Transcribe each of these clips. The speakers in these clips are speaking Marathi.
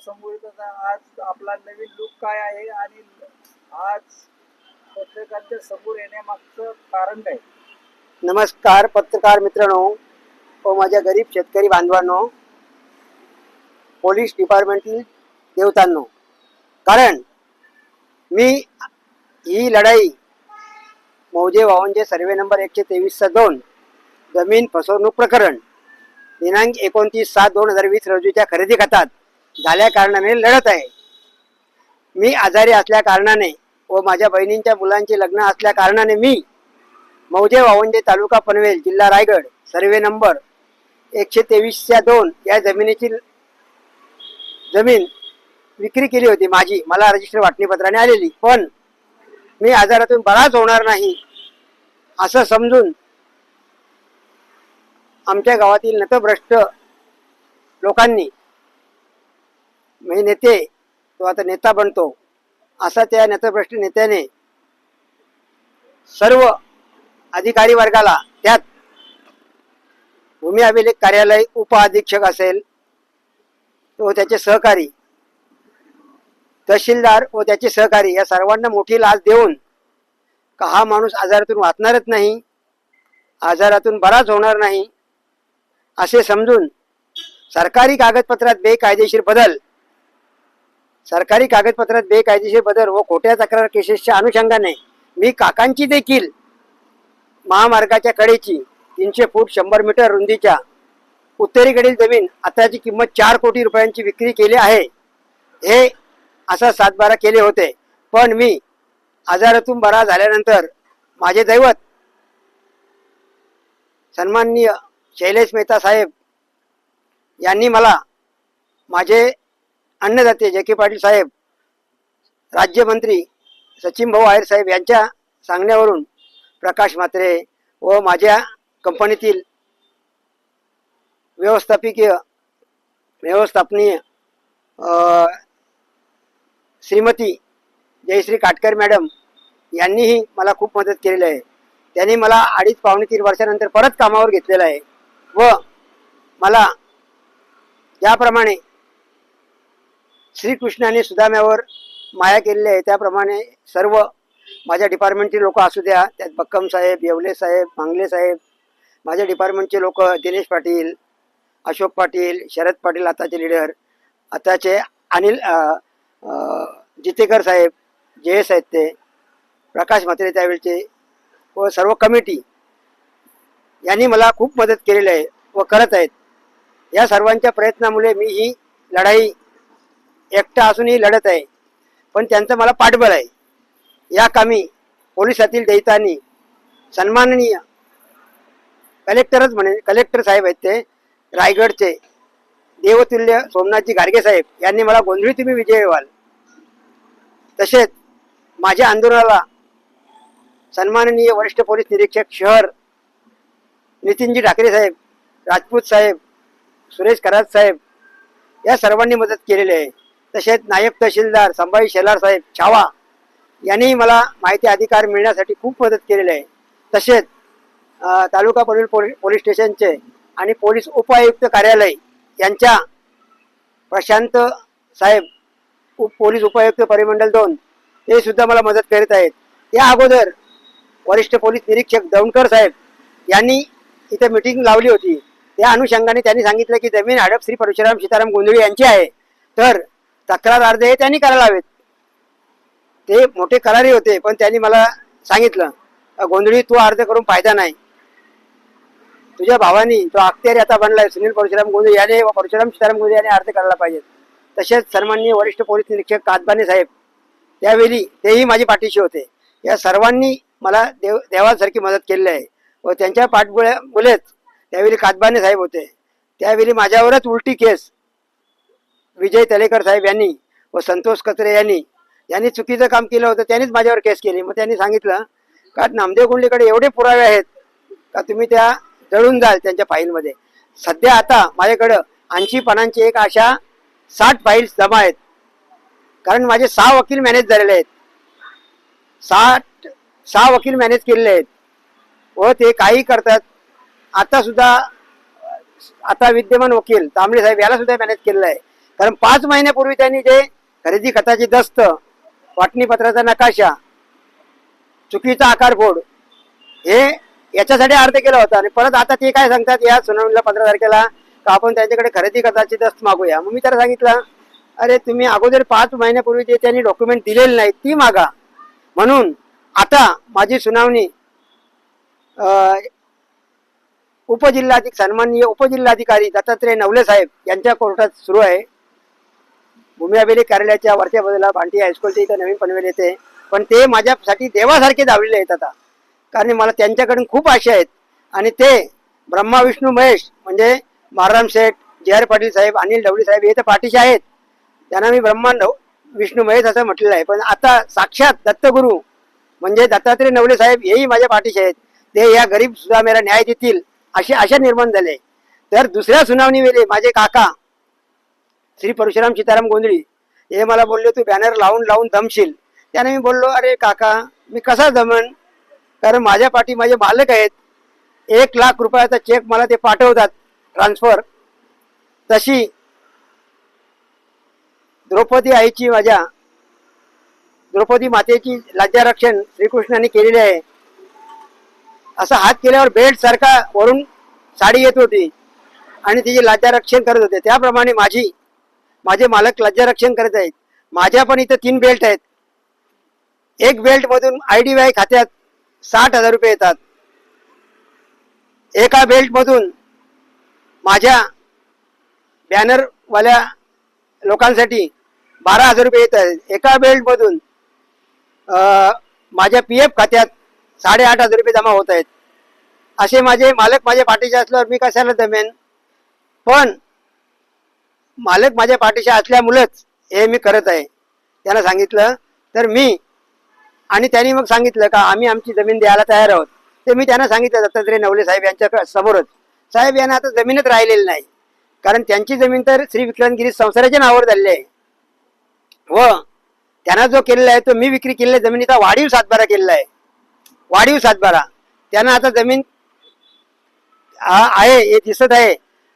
समोर आज आपला नवीन लुक काय आहे आणि आज पत्रकारांच्या समोर येण्यामागचं कारण काय? नमस्कार पत्रकार मित्रांनो व माझ्या गरीब शेतकरी बांधवांनो पोलीस डिपार्टमेंटतील देवतांनो. कारण मी ही लढाई मौजे वावंजे सर्वे नंबर एकशे तेवीसचा दोन जमीन फसवणूक प्रकरण दिनांक एकोणतीस सात दोन हजार वीस रोजीच्या खरेदी खात्यात झाल्या कारणाने लढत आहे. मी आजारी असल्या कारणाने व माझ्या बहिणींच्या मुलांचे लग्न असल्या कारणाने मी मौजे वावंजे तालुका पनवेल जिल्हा रायगड सर्वे नंबर एकशे तेवीसच्या दोन या जमिनीची जमीन विक्री केली होती माझी. मला रजिस्टर वाटणीपत्राने आलेली. पण मी आजारातून बराच होणार नाही असं समजून आमच्या गावातील नतभ्रष्ट लोकांनी मी नेते तो आता नेता बनतो. असा त्या नतभ्रष्ट नेत्याने सर्व अधिकारी वर्गाला त्यात भूमी अभिलेख कार्यालय उपअधीक्षक असेल तो त्याचे सहकारी तहसीलदार व त्याचे सहकारी या सर्वांना मोठी लाच देऊन का हा माणूस आजारातून वाचणारच नाही आजारातून बराच होणार नाही असे समजून सरकारी कागदपत्रात बेकायदेशीर बदल सरकारी कागदपत्रात बेकायदेशीर बदल व खोट्या तक्रार केसेसच्या अनुषंगाने मी काकांची देखील महामार्गाच्या कडेची तीनशे फूट शंभर मीटर रुंदीच्या उत्तरेकडील जमीन आताची किंमत चार कोटी रुपयांची विक्री केली आहे. हे असा सातबारा केले होते. पण मी आजारातून बरा झाल्यानंतर माझे दैवत सन्माननीय शैलेश मेहता साहेब यांनी मला माझे अन्नदाते जे के पाटील साहेब राज्यमंत्री सचिन भाऊ आहेर साहेब यांच्या सांगण्यावरून प्रकाश म्हात्रे व माझ्या कंपनीतील व्यवस्थापकीय व्यवस्थापनीय श्रीमती जयश्री काटकर मॅडम यांनीही मला खूप मदत केलेली आहे. त्यांनी मला अडीच पावणे तीन वर्षानंतर परत कामावर घेतलेलं आहे व मला ज्याप्रमाणे श्रीकृष्णाने सुदाम्यावर माया केलेली आहे. त्याप्रमाणे सर्व माझ्या डिपार्टमेंटचे लोक असू द्या त्यात बक्कम साहेब येवले साहेब मांगले साहेब माझ्या डिपार्टमेंटचे लोक दिनेश पाटील अशोक पाटील शरद पाटील आताचे लीडर आताचे अनिल जितेकर साहेब जयेश आहेत ते प्रकाश म्हात्रे त्यावेळचे व सर्व कमिटी यांनी मला खूप मदत केलेली आहे व करत आहेत. या सर्वांच्या प्रयत्नामुळे मी ही लढाई एकटा असूनही लढत आहे. पण त्यांचं मला पाठबळ आहे. या कामी पोलिसातील दैतांनी सन्माननीय कलेक्टरच म्हणे कलेक्टर साहेब आहेत ते रायगडचे देवतुल्य सोमनाथजी गाडगे साहेब यांनी मला गोंधळी तुम्ही विजय व्हाल. तसेच माझ्या आंदोलनाला सन्माननीय वरिष्ठ पोलीस निरीक्षक शहर नितीनजी ठाकरे साहेब राजपूत साहेब सुरेश करात साहेब या सर्वांनी मदत केलेली आहे. तसेच नायब तहसीलदार संभाजी शेलार साहेब छावा यांनी मला माहिती अधिकार मिळण्यासाठी खूप मदत केलेली आहे. तसेच तालुका पनवेल पोलीस पोलीस स्टेशनचे आणि पोलीस उपायुक्त कार्यालय यांच्या प्रशांत साहेब उप पोलीस उपायुक्त परिमंडल दोन ते सुद्धा मला मदत करीत आहेत. या अगोदर वरिष्ठ पोलीस निरीक्षक दौंडकर साहेब यांनी इथे मिटिंग लावली होती. त्या अनुषंगाने त्यांनी सांगितलं की जमीन हडप श्री परशुराम सीताराम गोंधळी यांची आहे. तर तक्रार अर्ज हे त्यांनी करायला हवेत. ते मोठे करारी होते पण त्यांनी मला सांगितलं गोंधळी तू अर्ज करून फायदा नाही. तुझ्या भावानी तो अख्तियारी आता बनलाय सुनील परशुराम गोंधळी याने व परशुराम सीताराम गोंधळी याने अर्ज करायला पाहिजेत. तसेच सन्माननीय वरिष्ठ पोलीस निरीक्षक कादबाने साहेब त्यावेळी तेही माझी पाठीशी होते. या सर्वांनी मला देव देवासारखी मदत केलेली आहे व त्यांच्या पाठबुळ्या मुलेच त्यावेळी कादबाने साहेब होते. त्यावेळी माझ्यावरच उलटी केस विजय तलेकर साहेब यांनी व संतोष कचरे यांनी यांनी चुकीचं काम केलं होतं त्यांनीच माझ्यावर केस केली. मग त्यांनी सांगितलं का नामदेव कुंडलीकडे एवढे पुरावे आहेत का तुम्ही त्या जळून जाल त्यांच्या फाईलमध्ये? सध्या आता माझ्याकडं ऐंशी पानांची एक अशा साठ फाईल्स जमा आहेत. कारण माझे सहा वकील मॅनेज झालेले आहेत. साठ सहा वकील मॅनेज केलेले आहेत. व ते काही करतात. आता सुद्धा आता विद्यमान वकील तांबडे साहेब याला सुद्धा मॅनेज केलेलं आहे. कारण पाच महिन्यापूर्वी त्यांनी जे खरेदी खताची दस्त वाटणीपत्राचा नकाशा चुकीचा आकारफोड हे याच्यासाठी अर्ज केला होता. आणि परत आता ते काय सांगतात या सुनावणीला पंधरा तारखेला का आपण त्यांच्याकडे खरेदी खताची दस्त मागूया? मग मी त्याला सांगितलं अरे तुम्ही अगोदर पाच महिन्यापूर्वी जे त्यांनी डॉक्युमेंट दिलेले नाही ती मागा. म्हणून आता माझी सुनावणी उपजिल्हाधिक सन्माननीय उपजिल्हाधिकारी दत्तात्रय नवले साहेब यांच्या कोर्टात सुरू आहे. भूमी अभिलेख कार्यालयाच्या वरच्या बाजूला भांटी हायस्कूलच्या इथं नवीन पनवेल येते. पण ते माझ्यासाठी देवासारखे धावलेले आहेत आता. कारण मला त्यांच्याकडून खूप आशा आहेत. आणि ते ब्रह्मा विष्णू महेश म्हणजे माराम शेठ जे आर पाटील साहेब अनिल डवळी साहेब हे तर पाठीचे आहेत. त्यांना मी ब्रह्मा नव- विष्णू महेश असं म्हटलेलं आहे. पण आता साक्षात दत्तगुरू म्हणजे दत्तात्रय नवले साहेब हेही माझ्या पाठीचे आहेत. ते या गरीब सुद्धा मेला न्याय देतील अशी आशा निर्माण झाले तर दुसऱ्या सुनावणी वेळी माझे काका श्री परशुराम सीताराम गोंधळी हे मला बोलले तू बॅनर लावून लावून दमशील. त्याने मी बोललो अरे काका मी कसा जमन कारण माझ्या पाठी माझे मालक आहेत. एक लाख रुपयाचा चेक मला ते पाठवतात ट्रान्सफर तशी द्रौपदी आईची माझ्या द्रौपदी मातेची लज्जारक्षण श्रीकृष्णाने केलेले आहे. असा हात केल्यावर बेल्ट सारखा वरून साडी येत होती आणि तिचे लाज्यारक्षण करत होते. त्याप्रमाणे माझी माझे मालक लज्जारक्षण करत आहेत. माझ्या पण इथं तीन बेल्ट आहेत. एक बेल्ट मधून आय डी वाय खात्यात साठ हजार रुपये येतात. एका बेल्ट मधून माझ्या बॅनरवाल्या लोकांसाठी बारा हजार रुपये येत आहेत. एका बेल्ट मधून माझ्या पी एफ खात्यात साडेआठ हजार रुपये जमा होत आहेत. असे माझे मालक माझ्या पाठीचे असल्यावर मी कशाला दमेन पण मालक माझ्या पाठीशी असल्यामुळेच हे मी करत आहे. त्यांना सांगितलं तर मी आणि त्यांनी मग सांगितलं का आम्ही आमची जमीन द्यायला तयार आहोत. ते मी त्यांना सांगितलं दत्तात्रय नवले साहेब यांच्या समोरच. साहेब यांना आता जमीनच राहिलेली नाही. कारण त्यांची जमीन तर श्री विक्रांतगिरी संसाराच्या नावावर झालेली आहे. व त्यांना जो केलेला आहे तो मी विक्री केलेल्या जमिनीचा वाढीव सातबारा केलेला आहे. वाढीव सातबारा. त्यांना आता जमीन हा आहे हे दिसत आहे.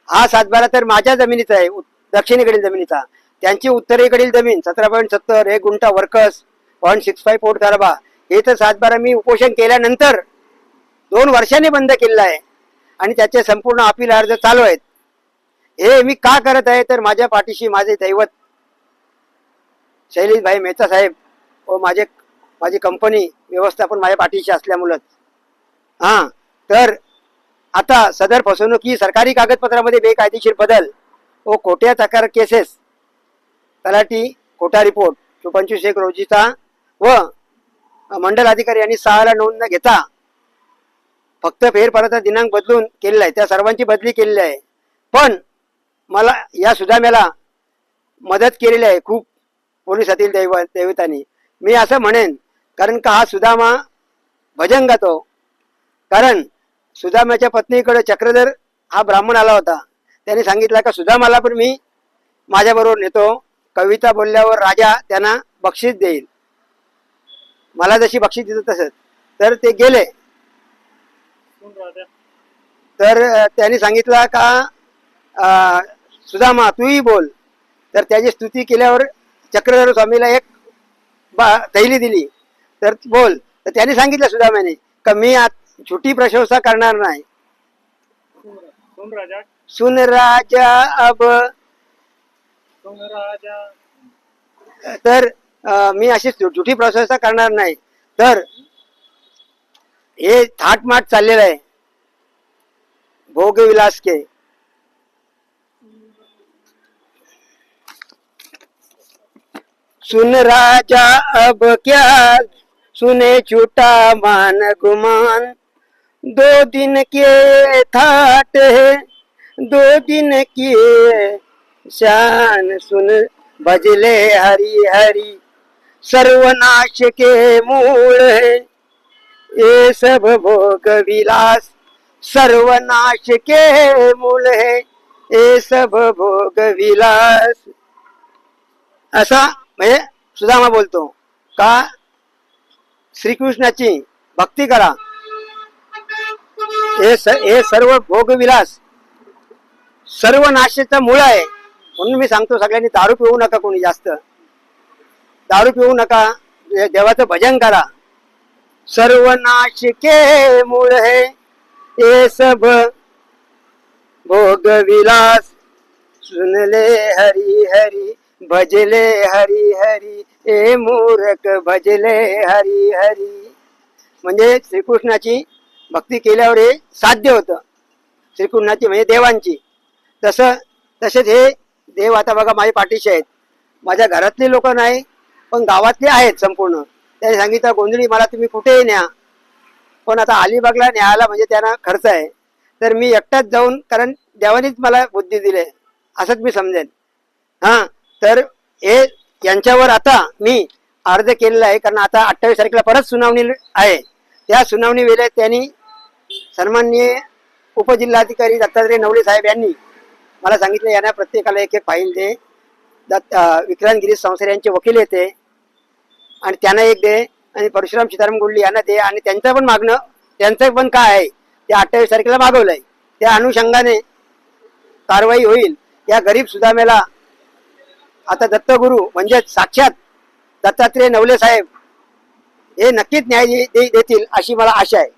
हा सातबारा तर माझ्या जमिनीचा आहे. दक्षिणेकडील जमिनीचा. त्यांची उत्तरेकडील जमीन सतरा पॉईंट सत्तर एक गुंठा वर्कस पॉईंट सिक्स फाय फोर तारबा हे तर सातबारा मी उपोषण केल्यानंतर दोन वर्षांनी बंद केलेलं आहे. आणि त्याचे संपूर्ण अपील अर्ज चालू आहेत. हे मी का करत आहे? तर माझ्या पाठीशी माझे दैवत शैलेशभाई मेहता साहेब व माझे माझी कंपनी व्यवस्थापन माझ्या पाठीशी असल्यामुळंच हां तर आता सदर फसवणूक ही सरकारी कागदपत्रामध्ये बेकायदेशीर बदल व खोट्या तक्रार केसेस. तलाठी खोटा रिपोर्ट. तो पंचवीस एक रोजीचा व मंडल अधिकारी यांनी सहाला नोंद न घेता फक्त फेरफाराचा दिनांक बदलून केलेला आहे. त्या सर्वांची बदली केलेली आहे. पण मला या सुदाम्याला मदत केलेली आहे खूप पोलिसातील दैव दैवतांनी. मी असं म्हणेन कारण का हा सुदामा भजन गातो कारण सुदाम्याच्या पत्नीकडे चक्रधर हा ब्राह्मण आला होता. त्याने सांगितलं का सुदामाला पण मी माझ्याबरोबर नेतो. कविता बोलल्यावर राजा त्यांना बक्षीस देईल. मला जशी बक्षीस देत तसंच. तर ते गेले. तर त्यांनी सांगितलं का सुदामा तूही बोल. तर त्याची स्तुती केल्यावर चक्रधर स्वामीला एक बा थैली दिली. तर बोल. तर त्यांनी सांगितलं सुदामाने का मी आत छोटी प्रशंसा करणार नाही. सुन राजा अब. सुन राजा. तर अं, मी अशी झुठी प्रशंसा करणार नाही. तर हे थाटमाट चाललेलं आहे. भोगविलास के सुन राजा अब क्या? सुने छूटा मान गुमान. दो दिन के थाट है। दो दिन की शान सुन भजले हरी हरी सर्वनाश के मूल है। ये सब भोग विलास सर्वनाश के मूल है। ये सब भोग विलास। असा म्हणजे सुदामा बोलतो का? श्रीकृष्णाची भक्ती करा। हे स- हे सर्व भोगविलास सर्व नाशेचं मूळ आहे. म्हणून मी सांगतो सगळ्यांनी दारू पिऊ नका कोणी जास्त. दारू पिऊ नका. देवाचं भजन करा. सर्व नाशिके मूळ हे ये सब भोग विलास. सुनले हरी हरी भजले हरी हरी. ए मूर्ख भजले हरी हरी. म्हणजे श्रीकृष्णाची भक्ती केल्यावर हे साध्य होतं. श्रीकृष्णाची म्हणजे देवांची. तसं तसेच हे देव आता बघा माझ्या पाठीशी आहेत. माझ्या घरातले लोक नाही पण गावातले आहेत संपूर्ण. त्यांनी सांगितलं गोंधळी मला तुम्ही कुठेही न्या. पण आता अलिबागला न्यायला म्हणजे त्यांना खर्च आहे. तर मी एकटाच जाऊन कारण देवानीच मला बुद्धी दिली असंच मी समजेन. हां तर हे यांच्यावर आता मी अर्ज केलेला आहे कारण आता अठ्ठावीस तारखेला परत सुनावणी आहे. त्या सुनावणी वेळेत त्यांनी सन्माननीय उपजिल्हाधिकारी दत्तात्रय नवले साहेब यांनी मला सांगितलं यांना प्रत्येकाला एक एक फाईल दे. दत्त अं, विक्रांत गिरीश संसार यांचे वकील येते. आणि त्यांना एक दे. आणि परशुराम सीताराम गुंडली यांना दे. आणि त्यांचं पण मागणं त्यांचं पण काय आहे ते अठ्ठावीस तारखेला मागवलंय. त्या अनुषंगाने कारवाई होईल. या गरीब सुदामेला आता दत्तगुरु म्हणजे साक्षात दत्तात्रय नवले साहेब हे नक्कीच न्याय दे- दे- देतील अशी मला आशा आहे.